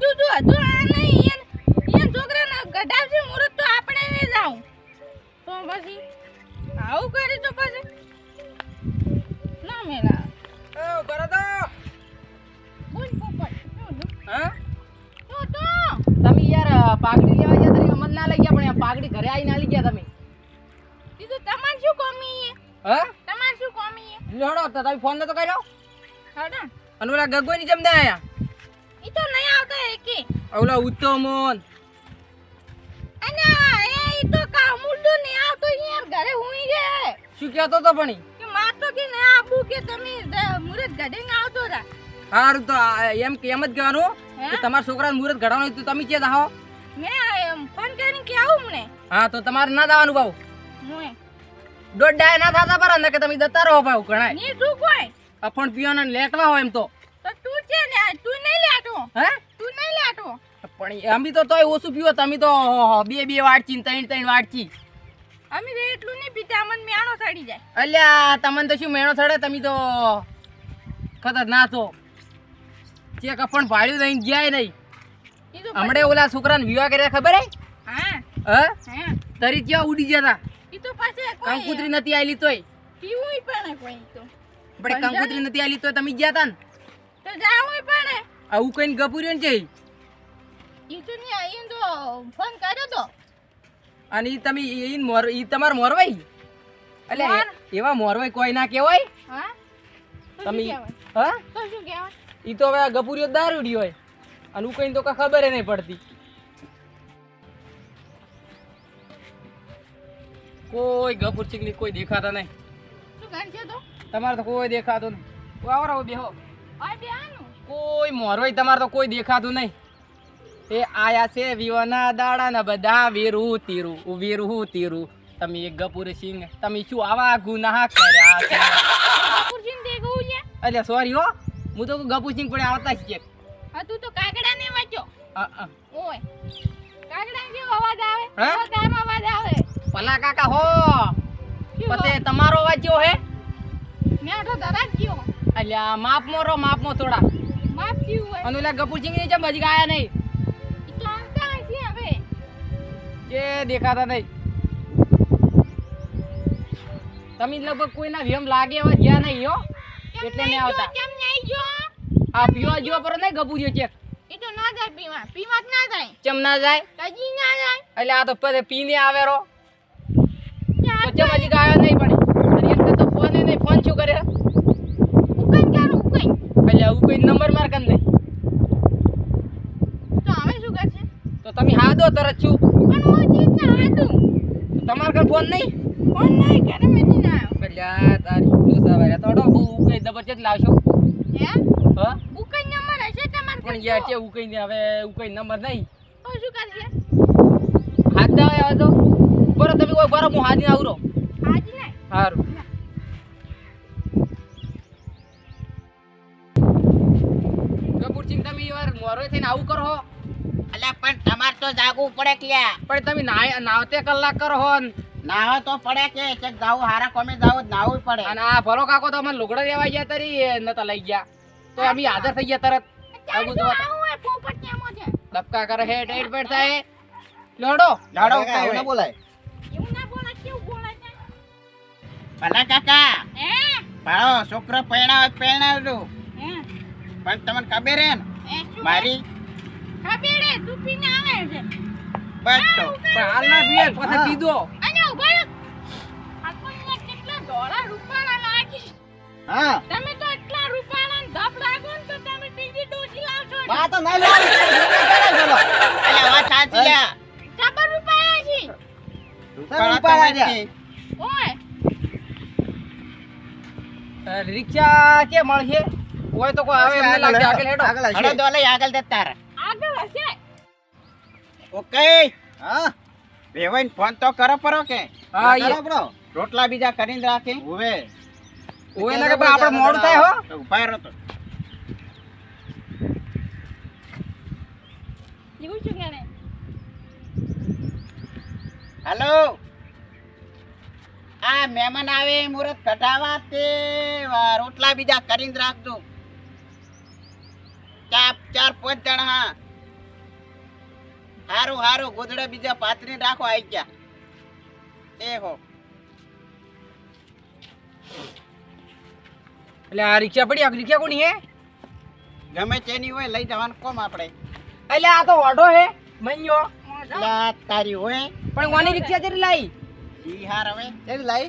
કીધું તું હતું આ નહીં એન એન છોકરાને ગઢાવશે મુરત તો આપણે ને જાઉં. તો પછી આવું કરી તો પછી. ના મેલા. એ બરાબર બોલ પોપટ? હા? તો તો તમે યાર પાઘડી લેવા ગયા તરી અમદ ના લઈ ગયા પણ આ પાઘડી ઘરે આવીને આલી ગયા તમે. કીધું તમારે શું કોમી હે? તમારે શું કોમી લેડો તો તમે ફોન નતો કર્યો? હા અને ઓલા ગગોઈ ની જમદા આયા? ઈ તો નહીં આવતા એકે. ઓલા ઉત્તમોન અને એ ઈ તો કા મુલ્ડો નહીં આવતો યાર ઘરે હુઈ રે શું કહેતો તો પણ? કે માર તો કે નહીં આબુ કે તમે મુરત ગઢે ન આવતો રા હારું તો એમ કે એમ જ કહેવાનું? કે તમારા છોકરાને મુહૂર્ત ઘડાવવાનું તો તમે ક્યાં જાઓ? મેં એમ ફોન કરીને કે આવું મને. હા તો તમારે ના દાવાનું ભાવ. મોય દોઢ ડાય ના થાતા પર ને કે તમે જતા રહો ભાવ ઘણાય. ની શું કોઈ? અફણ પીવાના લેટવા હોય એમ તું. છે ને તું નહીં લેતો હે? તું નહીં લેતો પણ અમે તો તોય ઓછું પીવો તમે તો બે બે વાટચી ત્રણ ત્રણ વાટચી અમે તો એટલું નહીં પીતા અમને મેણો સડી જાય. અલ્યા તમને તો શું મેણો સડે? તમે તો ખતરનાક છો. ચેક પણ ભાડ્યું નહીં ગયા નહીં. હમણે ઓલા છોકરાને વિવાહ કર્યા ખબર હે? હા. હા? તરી ક્યાં ઉડી ગયા ઈ તો પાછે કંકુતરી નથી આલી તોય. પીવું પણ કોઈ તો. પણ કંકુતરી નથી આલી તોય તમે ગયા તા ને? તો જાવું પડે. આવું કઈ ગપુર્યો ને છે ઈ તો આઈ તો ફોન કર્યો તો. અને ઈ તમે ઈ મોર ઈ તમાર મોરવાઈ? એટલે? એવા મોરવાઈ કોઈ ના કેવાય હા? તમે હા? તો શું કહેવાય? ઈ તો હવે ગપુરિયો દારૂડી હોય. અને કઈ તો કઈ ખબર નહીં પડતી. કોઈ ગપુર ચીકલી કોઈ દેખાતા નહીં. શું કરશે તો? તમારે તો કોઈ દેખાતો નહીં. આવરો બેહો. આ બે આનું કોઈ મોરવાઈ તમારે તો કોઈ દેખાતું નહીં. એ આયા છે વિવાના દાડા ના બધા વીરું તીરું વીરું તીરું તમે એક ગપુર સિંહ તમે શું આવા ગુનાહ કર્યા છે? એટલે સોરી હો હું તો ગપુ સિંહ પણ આવતા જ છે. હા તું તો કાગડા ને વાંચો. અ, અ. ઓય કાગડા કેવો અવાજ આવે? હે? તારો અવાજ આવે. ભલા કાકા હો. પછી તમારો વાંચ્યો હે? મેં તો દરાજ અલ્યા માપ મોરો માપ મો થોડા. માપ થયું હોય? અને ઓલા ની જેમ હજી ગયા નહીં. ઈ તો હવે. કે દેખાતા નહીં. તમે લગભગ કોઈના વ્યમ લાગે એવા ગયા નહીં હો. એટલે નહીં આવતા. કેમ નહીં જો? આ પીવા જો પર નહીં ગપુરિયો ચેક એ તો ના જાય પીવા. પીવા જ ના જાય. ચમ ના જાય? કજી ના જાય. એટલે આ તો પછી પીને આવે રો તો ચમ હજી ગાયો નહીં પણ. અને એમ તો ફોન નહીં ફોન શું કરે? ક્યાં એટલે આવું કોઈ નંબર માર કર નહીં. તો અમે શું કરશે તો તમે હા દો તરત છું. પણ હું જીત ના હાથું તમાર કર ફોન નહીં? ફોન નહીં ઘરે મેથી ના આવ્યો. બલ્યા તારી દોસા વાળા થોડો બહુ કઈ જબરજસ્ત લાવશો હે? હા? ઉકઈ નંબર હશે તમાર પણ યાર છે એવું કઈ હવે એવું કઈ નંબર નહીં. તો શું કરશે? હાથ દાવા આવે તો. બરો તમે કોઈ બરો હું હાજી આવરો હાજી નહીં સારું યાર થઈને આવું કરો એટલે પણ તમારે તો જાગવું પડે કે પણ તમે નાય નાવતે કલાક કરો હો. નાવા તો પડે કે ચેક જાવું હારા કોમે જાવું નાવું પડે. અને આ ભલો કાકો તો અમને લુગડા લેવા ગયા તરી નતા લઈ ગયા. તો અમે હાજર થઈ ગયા તરત. આવું તો ધબકા કરે હે ટેટ પેટ થાય લોડો. લાડો એવું ના બોલાય. એવું ના બોલાય કેવું બોલાય ભલા કાકા. હે? ભાળો છોકરો પરણાવ પરણાવજો હે? પણ તમને ખબર હે ને મારી? ખબર હે તું પીને આવે છે. બસ તો. પણ હાલ ના પીએ પછી. પીધો. અને ઊભા રહો. આ તો અહીંયા કેટલા ધોળા રૂપાળા લાગી હા. તમે તો એટલા રૂપાળા ને ધપ લાગો ને તો તમે બીજી ડોસી લાવશો ને. તો ના લેવાની બોલો. અલ્યા વાત સાચી આ જબર રૂપાળા છે. પણ આ તો ઉપાડ્યા નથી. ઓય. રિક્ષા કે મળશે? હોય તો કોઈ આવે એમને લાગે આગળ હેડો. આગળ હશે. લઈ આગળ દે તાર. આગળ હશે. ઓકે હા. વેવાઈને ફોન તો કરો પરો કે. હા કરો એ રોટલા બીજા કરીને રાખે. ઉવે હોય ને કે આપણે મોડ થાય હો. તો ઊભા રહો તો. એવું શું કરે હાલો. આ મહેમાન આવે મુહૂર્ત કઢાવા તે રોટલા બીજા કરીને રાખજો. પાંચ જણા હા. હારું હારું ગોધડા બીજા પાથરી રાખો આઈ ગયા. એ હો. એટલે આ રિક્ષા પડી આ રિક્ષા કોની હે? ગમે તેની હોય લઈ જવાનું કોમ આપણે. એટલે આ તો ઓઢો હે મૈયો. લા તારી હોય. પણ કોની રિક્ષા જરી લાઈ? ઈ હાર હવે. જરી લાઈ?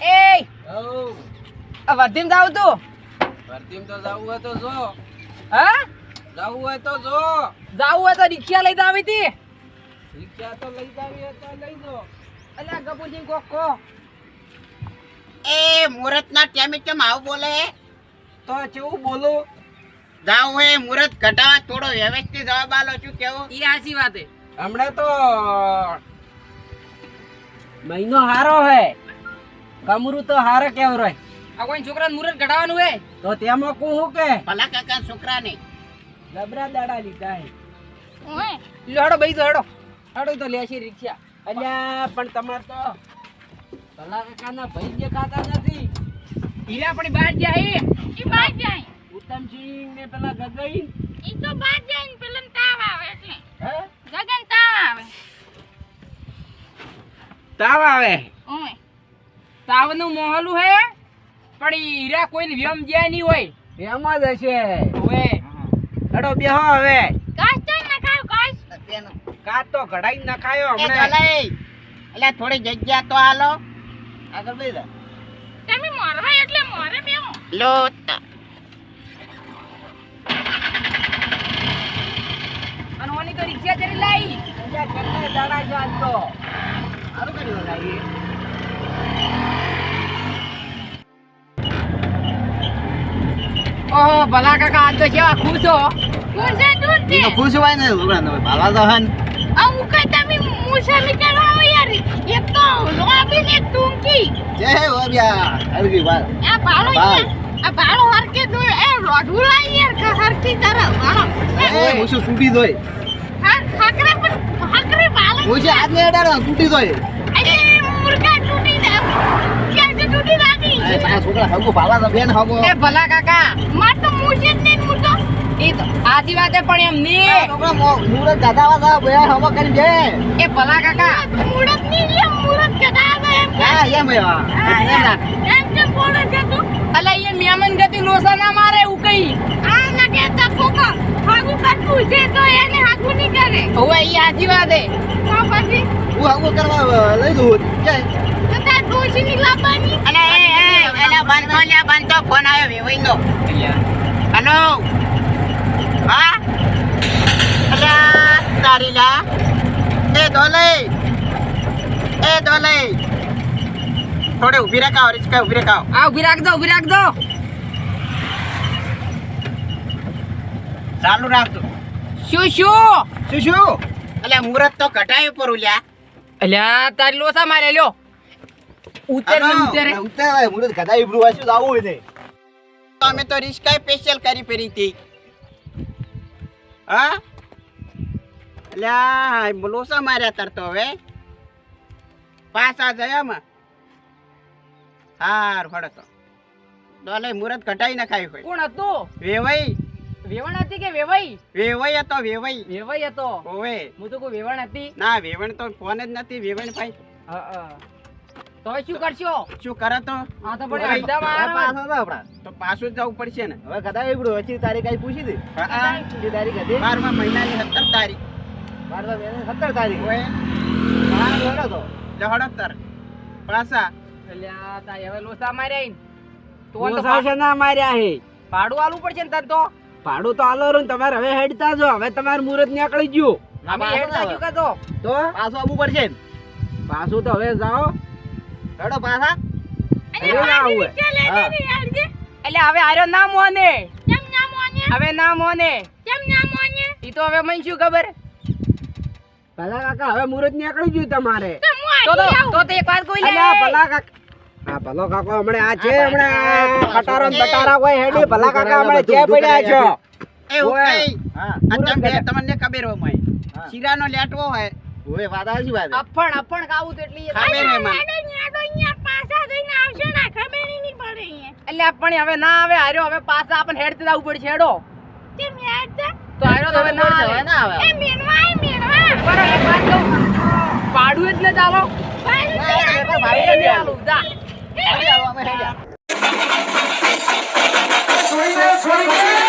એ! આ વર્ધીમ જાવ તું. ભરતીમ તો જાવ હોય તો જો. હા? જાવું હોય તો જો. જાવું હોય તો રિક્ષા લઈ જાવી હતી રિક્ષા તો લઈ આવી હોય તો લઈ જો. અલ્યા ગબુજી ગપુજી કો એ મુહૂર્ત ના ટાઈમે કેમ આવું બોલે? તો કેવું બોલું? જાવ હોય મુહૂર્ત ઘટાવા થોડો વ્યવસ્થિત જવાબ આલો છું કેવું? ઈ સાચી વાત. હે હમણાં તો મહિનો હારો હે. કમરું તો હારે કેવું રહે? આ કોઈ છોકરાને મુરત કઢાવવાનું હે? તો તેમાં કું હું કે? ભલા કાકા છોકરા ને લબરા દાડા લીધા હે. ઓય. લડો બઈ હેડો. ઈ તો લેશી રિક્ષા. અલ્યા પણ તમાર તો ભલા કાકાના ભાઈ દેખાતા નથી. હીરા પણ બહાર જાય હે. ઈ બાર જાય. ઉત્તમસિંહ ને પેલા ગગઈ ઈ તો બાર જાય ને પેલા તાવ આવે એટલે. હે? ગગન તાવ આવે. તાવ આવે. ઓય. તાવનું મોહલું હે. પણ હીરા કોઈને વ્યમ જ્યાં નહીં હોય. એમાં જ હશે. હવે હેડો બેહો હવે. કાશ તો ના કાશ કાચ તો કઢાઈ નખાયો એ એટલે થોડી જગ્યા તો આલો આગળ લઈ તમે મોરવા એટલે મોરે બેહો લો અને ઓની તો રિક્ષા જરી લાઈ. અલ્યા કેટલા દાડા આજ તો. સારું કર્યું લાગી ઓહો ભલા કાકા આજ તો કેવા ખુશ હો. હે દૂરથી તો ખુશ હોય ને છોકરાને હવે ભાલા તો હન આવું કઈ તમે મુસાફરી કરવા આવો યાર. એક તો લોબી ને ટૂંકી. જય ઓબિયા હરગી વાત આ ભાડો ભાઈ. આ ભાડો હરકે દો એ રોઢું લાઈ યાર કે હરકી તરફ. ભાડો એ મુસુ સુબી દોય. હા હાકરે પણ હાકરે ભાડો મુસુ આજ ને અડાડો તૂટી જોય અરે મુર્ગા તૂટી દે ક્યાં છે તૂટી એ તારા છોકરા હગો ભાલા તો બેન હગો. એ ભલા કાકા માર તો મુસે જ નહીં મુર્ગો ઈ તો આજી વાત પણ એમ ની છોકરા મો- દાદા વાદા બેન હગો કરી દે. એ ભલા કાકા. મુરતની લે મુરત કદા આવે એમ હા એમ એવા એમ એમ કેમ બોલે છે તું. અલા ઈ મહેમાન ગતિ લોસા ના મારે એવું કઈ. આ લગે તો કોકો હાગુ કરતું છે તો એને હાગુ નહીં કરે. હવે ઈ આજી વાત. હે તો પછી? હું હાગુ કરવા લઈ દઉં. તો તાર ડોશી ની બંધો લ્યા બંધો ફોન આવ્યો વેવાઈનો હલો હા અલ્યા તારી લા એ દોલે એ દોલે થોડે ઊભી રખાવ રિસ્કા ઊભી રખાવ આ ઊભી રાખજો ઊભી રાખજો ચાલુ રાખજો. શું શું? શું શું અલ્યા મુહૂર્ત તો કટાયું પર ઉલ્યા. અલ્યા તારી લોસા મારે લ્યો. ઉતર. ને ઉતર ઉતર મુરત ગધા ઇબ્રુ વાંચ્યું આવું હોય ને. અમે તો રિસ્કાય સ્પેશિયલ કરી ફેરી હતી. હા? અલ્યા લોસા માર્યા તરતો હવે. પાછા જયામાં હાર ફળો તો. ડોલે મુરત ઘટાઈ નખાયું હોય. કોણ હતું? વેવાઈ. વેવણ હતી કે વેવાઈ? વેવાઈ હતો વેવાઈ. વેવાઈ હતો. ઓવે હું તો કોઈ વેવણ હતી. ના વેવણ તો ફોન જ નથી. વેવણ ભાઈ. હા, હા. તો શું કરશો? શું કરે તો? આ તો પડે. એકદમ પાછો તો આપડા તો પાછું જવું પડશે ને. હવે કદા એવડો વચ્ચે તારીખ આઈ પૂછી દે હા, કેટલી તારીખ હતી? બારમા મહિનાની સત્તર તારીખ. બારમા મહિનાની સત્તર તારીખ? ઓએ બાર વર્ષ હતો લહડતર પાછા અલ્યા તા હવે લોસા માર્યા. તો તો લોસા છે ના માર્યા હે? ભાડું આલવું પડશે ને તન તો. ભાડું તો આલો રહ્યું ને તમારે હવે હેડતા જો. હવે તમારે મુહૂર્ત નીકળી ગયું. અમે હેડતા જાવ. શું તો? પાછો આવવું પડશે ને. પાછું તો હવે જાઓ. હેડો પાછા. હોય. એટલે હવે આર્યો ના મોને. કેમ ના મોને? હવે ના મોને. કેમ ના મોને? ઈ તો હવે મને શું ખબર. ભલા કાકા હવે મુહૂર્ત નીકળી ગયું તમારે. તો તો તો એક વાત કોઈ લે. ભલા કાકા હા ભલો કાકો હમણાં આ છે હમણાં ખટારો બટારા કોઈ હેડી ભલા કાકા હમણાં જે પડ્યા છો? એ ઓય. હા. તમને ખબર હોય. મય શીરાનો લેટવો હોય. ઓય વાત આવી વાત અફણ અફણ ખાવું તો એટલી ખબર હે ન્યાડો ન્યા પાછા જઈને આવશે ને ખબર નહીં પડે પડે અહીંયા એટલે પણ હવે ના આવે હાર્યો હવે પાછા આપણ હેડતે જવું પડશે હેડો તે છે તો હાર્યો તો હવે ના આવે ના આવે એ મેનવા એ મેનવા પર એક વાત કહું. પાડું જ ન ચાલો ભાઈ ભાઈ ને આલું, આવો અમે દે છોડી દે